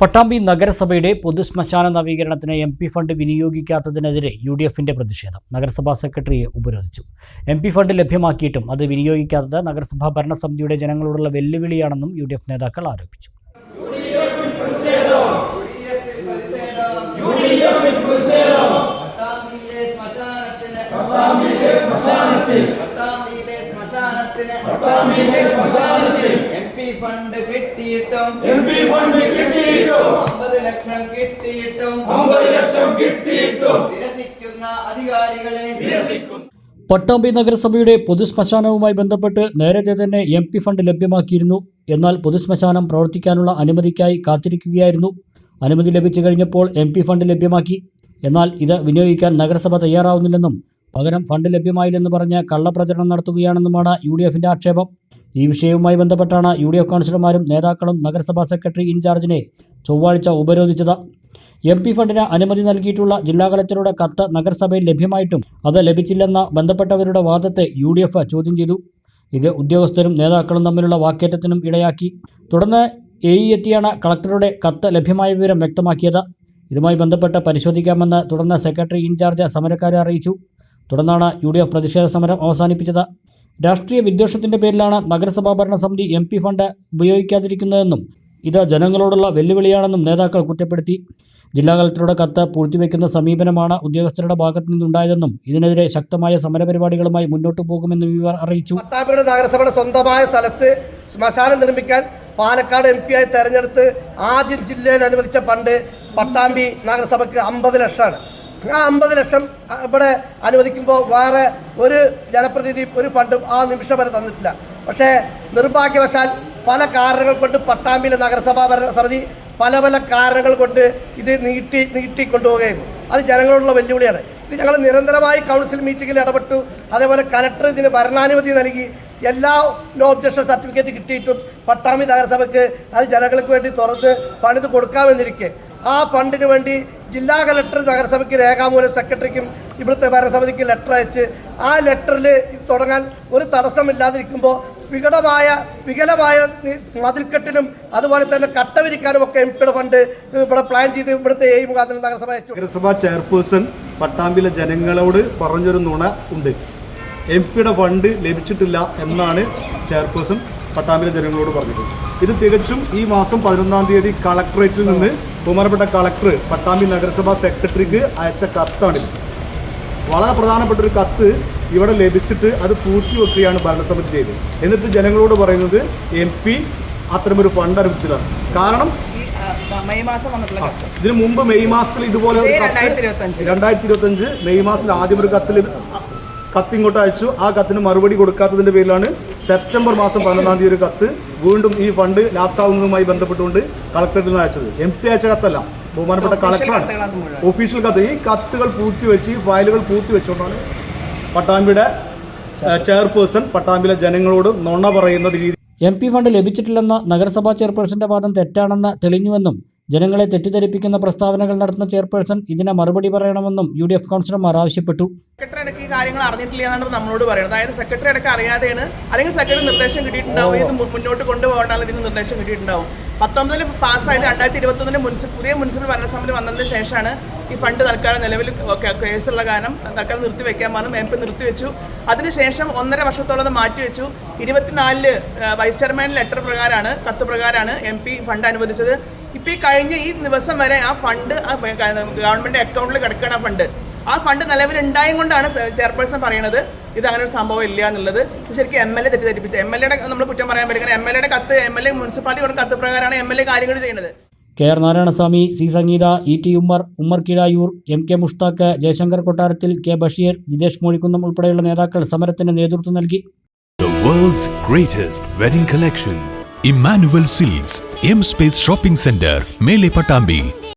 പട്ടാമ്പി നഗരസഭയുടെ പൊതുശ്മശാന നവീകരണത്തിന് എം പി ഫണ്ട് വിനിയോഗിക്കാത്തതിനെതിരെ യു ഡി എഫിന്റെ പ്രതിഷേധം. നഗരസഭാ സെക്രട്ടറിയെ ഉപരോധിച്ചു. എം പി ഫണ്ട് ലഭ്യമാക്കിയിട്ടും അത് വിനിയോഗിക്കാത്തത് നഗരസഭാ ഭരണസമിതിയുടെ ജനങ്ങളോടുള്ള വെല്ലുവിളിയാണെന്നും യു നേതാക്കൾ ആരോപിച്ചു. ഫണ്ട് കിട്ടിയിട്ടും എം പി ഫണ്ട് കിട്ടിയിട്ടും അമ്പത് ലക്ഷം കിട്ടിയിട്ടും അമ്പത് ലക്ഷം കിട്ടിയിട്ടും നിരസിക്കുന്ന അധികാരികളെ നിരസിക്കുന്നു പട്ടാമ്പി നഗരസഭയുടെ പൊതുശ്മശാനവുമായി ബന്ധപ്പെട്ട് നേരത്തെ തന്നെ എം പി ഫണ്ട് ലഭ്യമാക്കിയിരുന്നു. എന്നാൽ പൊതുശ്മശാനം പ്രവർത്തിക്കാനുള്ള അനുമതിക്കായി കാത്തിരിക്കുകയായിരുന്നു. അനുമതി ലഭിച്ചു കഴിഞ്ഞപ്പോൾ എം പി ഫണ്ട് ലഭ്യമാക്കി. എന്നാൽ ഇത് വിനിയോഗിക്കാൻ നഗരസഭ തയ്യാറാവുന്നില്ലെന്നും പകരം ഫണ്ട് ലഭ്യമായില്ലെന്ന് പറഞ്ഞ് കള്ളപ്രചരണം നടത്തുകയാണെന്നുമാണ് യു ഡി എഫിന്റെ ആക്ഷേപം. ഈ വിഷയവുമായി ബന്ധപ്പെട്ടാണ് യു ഡി എഫ് കൗൺസിലർമാരും നേതാക്കളും നഗരസഭാ സെക്രട്ടറി ഇൻചാർജിനെ ചൊവ്വാഴ്ച ഉപരോധിച്ചത്. എം പി ഫണ്ടിന് അനുമതി നൽകിയിട്ടുള്ള ജില്ലാ കളക്ടറുടെ കത്ത് നഗരസഭയിൽ ലഭ്യമായിട്ടും അത് ലഭിച്ചില്ലെന്ന ബന്ധപ്പെട്ടവരുടെ വാദത്തെ യു ഡി എഫ് ചോദ്യം ചെയ്തു. ഇത് ഉദ്യോഗസ്ഥരും നേതാക്കളും തമ്മിലുള്ള വാക്കേറ്റത്തിനും ഇടയാക്കി. തുടർന്ന് എ ഇ എത്തിയാണ് കളക്ടറുടെ കത്ത് ലഭ്യമായ വിവരം വ്യക്തമാക്കിയത്. ഇതുമായി ബന്ധപ്പെട്ട് പരിശോധിക്കാമെന്ന് തുടർന്ന് സെക്രട്ടറി ഇൻചാർജ് സമരക്കാരെ അറിയിച്ചു. തുടർന്നാണ് യു പ്രതിഷേധ സമരം അവസാനിപ്പിച്ചത്. രാഷ്ട്രീയ വിദ്വേഷത്തിന്റെ പേരിലാണ് നഗരസഭാ ഭരണസമിതി എം പി ഫണ്ട് ഉപയോഗിക്കാതിരിക്കുന്നതെന്നും ഇത് ജനങ്ങളോടുള്ള വെല്ലുവിളിയാണെന്നും നേതാക്കൾ കുറ്റപ്പെടുത്തി. ജില്ലാ കളക്ടറുടെ കത്ത് പൂഴ്ത്തിവെക്കുന്ന സമീപനമാണ് ഉദ്യോഗസ്ഥരുടെ ഭാഗത്തു നിന്നുണ്ടായതെന്നും ഇതിനെതിരെ ശക്തമായ സമരപരിപാടികളുമായി മുന്നോട്ടു പോകുമെന്നും ഇവർ അറിയിച്ചു. നഗരസഭയുടെ സ്വന്തമായ സ്ഥലത്ത് ശ്മശാനം നിർമ്മിക്കാൻ പാലക്കാട് എം ആയി തെരഞ്ഞെടുത്ത് ആദ്യം ജില്ലയിൽ അനുവദിച്ച ഫണ്ട് പട്ടാമ്പി നഗരസഭയ്ക്ക് അമ്പത് ലക്ഷമാണ്. ആ അമ്പത് ലക്ഷം ഇവിടെ അനുവദിക്കുമ്പോൾ വേറെ ഒരു ജനപ്രതിനിധി ഒരു ഫണ്ടും ആ നിമിഷം വരെ തന്നിട്ടില്ല. പക്ഷേ നിർഭാഗ്യവശാൽ പല കാരണങ്ങൾ കൊണ്ട് പട്ടാമ്പിയിലെ നഗരസഭാ സമിതി പല പല കാരണങ്ങൾ കൊണ്ട് ഇത് നീട്ടി നീട്ടി കൊണ്ടുപോവുകയായിരുന്നു. അത് ജനങ്ങളോടുള്ള വെല്ലുവിളിയാണ്. ഇത് ഞങ്ങൾ നിരന്തരമായി കൗൺസിൽ മീറ്റിങ്ങിൽ ഇടപെട്ടു. അതേപോലെ കലക്ടർ ഇതിന് ഭരണാനുമതി നൽകി. എല്ലാ നോ ഒബ്ജക്ഷൻ സർട്ടിഫിക്കറ്റ് കിട്ടിയിട്ടും പട്ടാമ്പി നഗരസഭയ്ക്ക് അത് ജനങ്ങൾക്ക് വേണ്ടി തുറന്ന് പണിത് കൊടുക്കാമെന്നിരിക്കെ. ആ ഫണ്ടിന് വേണ്ടി ജില്ലാ കലക്ടർ നഗരസഭയ്ക്ക് രേഖാമൂലം സെക്രട്ടറിക്കും ഇവിടുത്തെ ഭരണസമിതിക്ക് ലെറ്റർ അയച്ച് ആ ലെറ്ററിൽ തുടങ്ങാൻ ഒരു തടസ്സമില്ലാതിരിക്കുമ്പോൾ വികടമായ വികലമായ മതിൽക്കെട്ടിനും അതുപോലെ തന്നെ കട്ടവിരിക്കാനും ഒക്കെ എം പിയുടെ ഫണ്ട് ഇവിടെ പ്ലാൻ ചെയ്ത് ഇവിടുത്തെ എ മുഖാന്തരം നഗരസഭ അയച്ചു. നഗരസഭാ ചെയർപേഴ്സൺ പട്ടാമ്പിലെ ജനങ്ങളോട് പറഞ്ഞൊരു നുണ ഉണ്ട്. എം പിയുടെ ഫണ്ട് ലഭിച്ചിട്ടില്ല എന്നാണ് ചെയർപേഴ്സൺ പട്ടാമ്പിലെ ജനങ്ങളോട് പറഞ്ഞിട്ടുണ്ട് ഇത് തികച്ചും ഈ മാസം പതിനൊന്നാം തീയതി കളക്ടറേറ്റിൽ നിന്ന് ബഹുമാനപ്പെട്ട കളക്ടർ പട്ടാമ്പി നഗരസഭാ സെക്രട്ടറിക്ക് അയച്ച കത്താണിത്. വളരെ പ്രധാനപ്പെട്ട ഒരു കത്ത് ഇവിടെ ലഭിച്ചിട്ട് അത് പൂർത്തിവെക്കുകയാണ് ഭരണസമിതി ചെയ്തത്. എന്നിട്ട് ജനങ്ങളോട് പറയുന്നത് എം പി അത്തരമൊരു ഫണ്ട് അനുവദിച്ചതാണ് കാരണം ഇതിനു മുമ്പ് മെയ് മാസത്തിൽ ഇതുപോലെ ഒരു ഇതേ കത്ത് 2025. രണ്ടായിരത്തി ഇരുപത്തഞ്ച് മെയ് മാസത്തിൽ ആദ്യം ഒരു കത്തിൽ കത്തിങ്ങോട്ട് അയച്ചു. ആ കത്തിന് മറുപടി കൊടുക്കാത്തതിന്റെ പേരിലാണ് സെപ്റ്റംബർ മാസം പതിനൊന്നാം തീയതി ഒരു കത്ത് വീണ്ടും ഈ ഫണ്ട് ലാപ്സാവുന്നതുമായി ബന്ധപ്പെട്ടുകൊണ്ട് കളക്ടറേറ്റിൽ നിന്ന് അയച്ചത്. എം പി അയച്ച കത്തല്ല. ബഹുമാനപ്പെട്ട കളക്ടറാണ്. ഒഫീഷ്യൽ കത്ത്. ഈ കത്തുകൾ പൂർത്തിവെച്ച് ഈ ഫയലുകൾ പൂർത്തിവെച്ചുകൊണ്ടാണ് പട്ടാമ്പിയുടെ ചെയർപേഴ്സൺ പട്ടാമ്പിലെ ജനങ്ങളോട് നുണ പറയുന്ന രീതി എം പി ഫണ്ട് ലഭിച്ചിട്ടില്ലെന്ന നഗരസഭാ ചെയർപേഴ്സന്റെ വാദം തെറ്റാണെന്ന് തെളിഞ്ഞുവെന്നും ജനങ്ങളെ തെറ്റിദ്ധരിപ്പിക്കുന്ന പ്രസ്താവനകൾ നടത്തുന്ന ചെയർപേഴ്സൺ ഇതിനെ മറുപടി പറയണമെന്നും യു ഡി എഫ് കൗൺസിലർമാർ ആവശ്യപ്പെട്ടു. സെക്രട്ടറി അടക്കം ഈ കാര്യങ്ങൾ അറിഞ്ഞിട്ടില്ല എന്നാണ് നമ്മളോട് പറയുന്നത്. അതായത് സെക്രട്ടറി അടക്കം അറിയാതെയാണ് അല്ലെങ്കിൽ സെക്രട്ടറി നിർദ്ദേശം കിട്ടിയിട്ടുണ്ടാവും. ഇത് മുന്നോട്ട് കൊണ്ടുപോകാൻ ഇതിന് നിർദ്ദേശം കിട്ടിയിട്ടുണ്ടാവും. പത്തൊമ്പതിൽ പാസ്സായത് രണ്ടായിരത്തി ഇരുപത്തൊന്നിന് മുനിസിപ്പൽ പുതിയ മുനിസിപ്പൽ ഭരണസമിതി വന്നതിന് ശേഷമാണ് ഈ ഫണ്ട് തൽക്കാലം നിലവിൽ കേസുള്ള കാരണം തൽക്കാലം നിർത്തിവെക്കാൻ പറഞ്ഞു. എം പി നിർത്തിവെച്ചു. അതിനുശേഷം ഒന്നര വർഷത്തോളം അത് മാറ്റിവെച്ചു. ഇരുപത്തിനാലിൽ വൈസ് ചെയർമാൻ ലെറ്റർ പ്രകാരമാണ് കത്ത് പ്രകാരമാണ് എം പി ഫണ്ട് അനുവദിച്ചത്. ഇപ്പൊ ഈ കഴിഞ്ഞ ഈ ദിവസം വരെ ആ ഫണ്ട് ആ ഗവൺമെന്റ് അക്കൗണ്ടിൽ കിടക്കുന്ന ആ ഫണ്ട്. ആ ഫണ്ട് നിലവിൽ ഉണ്ടായും കൊണ്ടാണ് ചെയർപേഴ്സൺ പറയുന്നത് ഇത് അങ്ങനെ ഒരു സംഭവം ഇല്ല എന്നുള്ളത്. ശരിക്കും എം എൽ എ തെറ്റിദ്ധരിപ്പിച്ചത് എം എൽ എയുടെ നമ്മൾ കുറ്റം പറയാൻ പറ്റും കാരണം എം എൽ എയുടെ കത്ത് എം എൽ എ മുനിസിപ്പാലിറ്റി കൊടുക്കുന്ന കത്ത് പ്രകാരമാണ് എം എൽ എ കാര്യങ്ങൾ ചെയ്യുന്നത്. K R Narayanaswamy C Sangeetha E T Ummer Ummer Kizhayur M K Mushtaq Jayashankar Kottarathil K Basheer Jithesh Mozhikkunnam ഉൾപ്പെടെയുള്ള നേതാക്കൾ സമരത്തിന് നേതൃത്വം നൽകി. The world's greatest wedding collection. Emmanuel Silks, M Space Shopping Center, Mele Patambi.